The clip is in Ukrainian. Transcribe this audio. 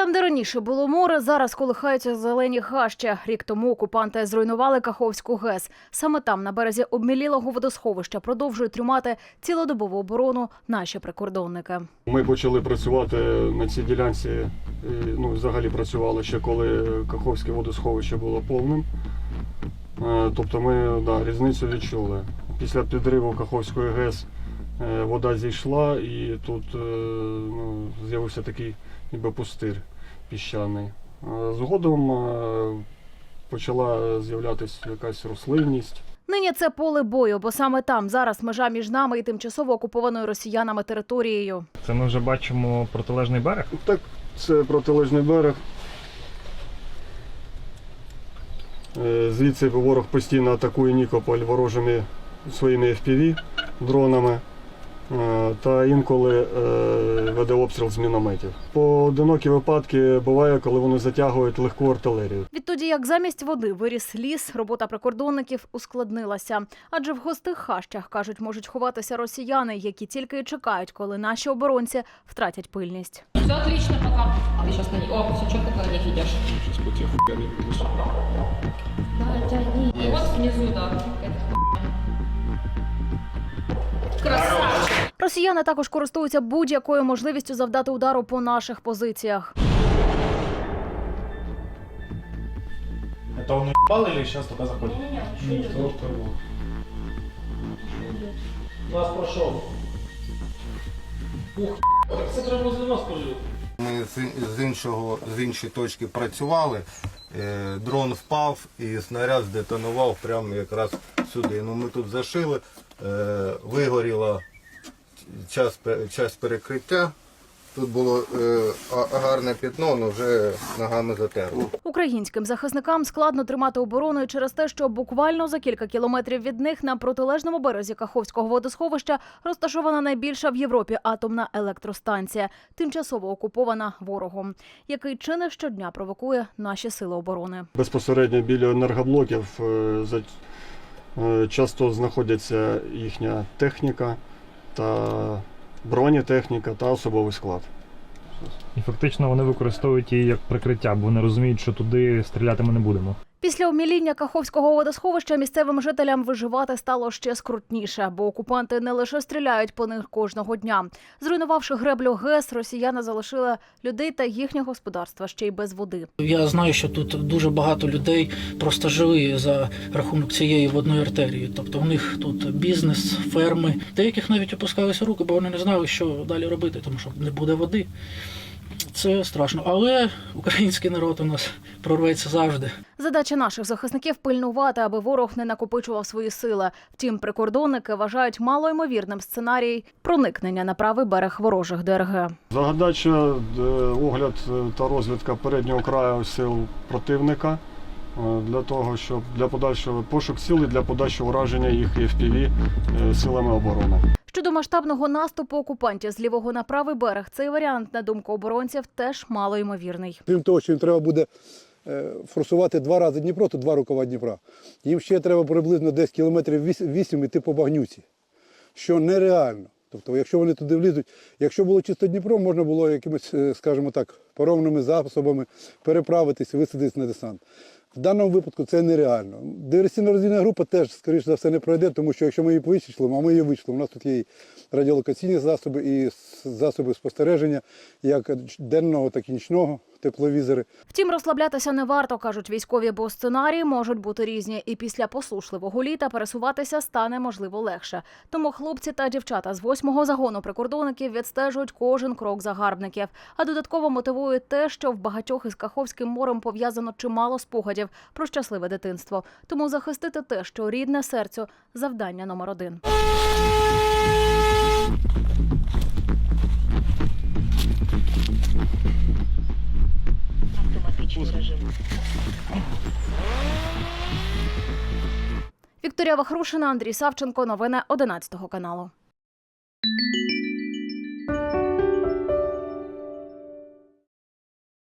Там, де раніше було море, зараз колихаються зелені хаща. Рік тому окупанти зруйнували Каховську ГЕС. Саме там, на березі обмілілого водосховища, продовжують тримати цілодобову оборону наші прикордонники. Ми почали працювати на цій ділянці, е, ну, взагалі працювали ще коли Каховське водосховище було повним. Е, Тобто ми да, різницю відчули. Після підриву Каховської ГЕС вода зійшла і тут е, ну, з'явився такий ніби пустир піщаний. Е, Згодом е, почала з'являтися якась рослинність. Нині це поле бою, бо саме там зараз межа між нами і тимчасово окупованою росіянами територією. Це ми вже бачимо протилежний берег. Так, це протилежний берег. Е, Звідси ворог постійно атакує Нікополь ворожими своїми FPV дронами е, та інколи е, веде обстріл з мінометів. Поодинокі випадки буває, коли вони затягують легку артилерію. Відтоді, як замість води виріс ліс, робота прикордонників ускладнилася. Адже в густих хащах, кажуть, можуть ховатися росіяни, які тільки й чекають, коли наші оборонці втратять пильність. Все отлично пока. Ты сейчас на них. О, все, что ты на них идешь? Сейчас по тебе хуями буду. Да, тяни. Вот внизу, да. Росіяни також користуються будь-якою можливістю завдати удару по наших позиціях. Это он упал или сейчас только заходит? Нас прошел. Ух, це треба возле нас пожив. Ми з- з іншого з іншої точки працювали. е, Дрон впав і снаряд здетонував прямо якраз сюди. Ну ми тут зашили, е, вигоріла час, час перекриття. Тут було е, гарне пятно, але вже ногами затерло. Українським захисникам складно тримати оборону і через те, що буквально за кілька кілометрів від них на протилежному березі Каховського водосховища розташована найбільша в Європі атомна електростанція, тимчасово окупована ворогом, який чи не щодня провокує наші сили оборони. Безпосередньо біля енергоблоків е, за- е, часто знаходяться їхня техніка та бронетехніка та особовий склад. І фактично вони використовують її як прикриття, бо вони розуміють, що туди стріляти ми не будемо. Після обміління Каховського водосховища місцевим жителям виживати стало ще скрутніше, бо окупанти не лише стріляють по них кожного дня. Зруйнувавши греблю ГЕС, росіяни залишили людей та їхнє господарства ще й без води. Я знаю, що тут дуже багато людей просто жили за рахунок цієї водної артерії. Тобто у них тут бізнес, ферми. Деяких навіть опускалися руки, бо вони не знали, що далі робити, тому що не буде води. Це страшно. Але український народ у нас прорветься завжди. Задача наших захисників пильнувати, аби ворог не накопичував свої сили. Втім, прикордонники вважають малоймовірним сценарій проникнення на правий берег ворожих ДРГ. Загадача е, огляд е, та розвідка переднього краю сил противника е, для того, щоб для подальшого пошук сил і для подальшого ураження їх FPV силами оборони. Щодо масштабного наступу окупантів з лівого на правий берег, цей варіант, на думку оборонців, теж малоймовірний. Крім того, що їм треба буде е, форсувати два рази Дніпро, то два рукава Дніпра. Їм ще треба приблизно десь кілометрів 8 йти по багнюці, що нереально. Тобто, якщо вони туди влізуть, якщо було чисто Дніпро, можна було якимись, е, скажімо так, паромними засобами переправитись, висадитись на десант. В даному випадку це нереально. Диверсійно розвідна група теж, скоріш за все, не пройде, тому що якщо ми її вичислимо, а ми її вичислимо, у нас тут є і радіолокаційні засоби, і засоби спостереження, як денного, так і нічного, тепловізори. Втім, розслаблятися не варто, кажуть військові, бо сценарії можуть бути різні, і після послушливого літа пересуватися стане можливо легше. Тому хлопці та дівчата з восьмого загону прикордонників відстежують кожен крок загарбників. А додатково мотивує те, що в багатьох із Каховським морем пов'язано чимало спогадів про щасливе дитинство. Тому захистити те, що рідне серцю завдання номер один. Вікторія Вахрушина, Андрій Савченко. Новини 11 каналу.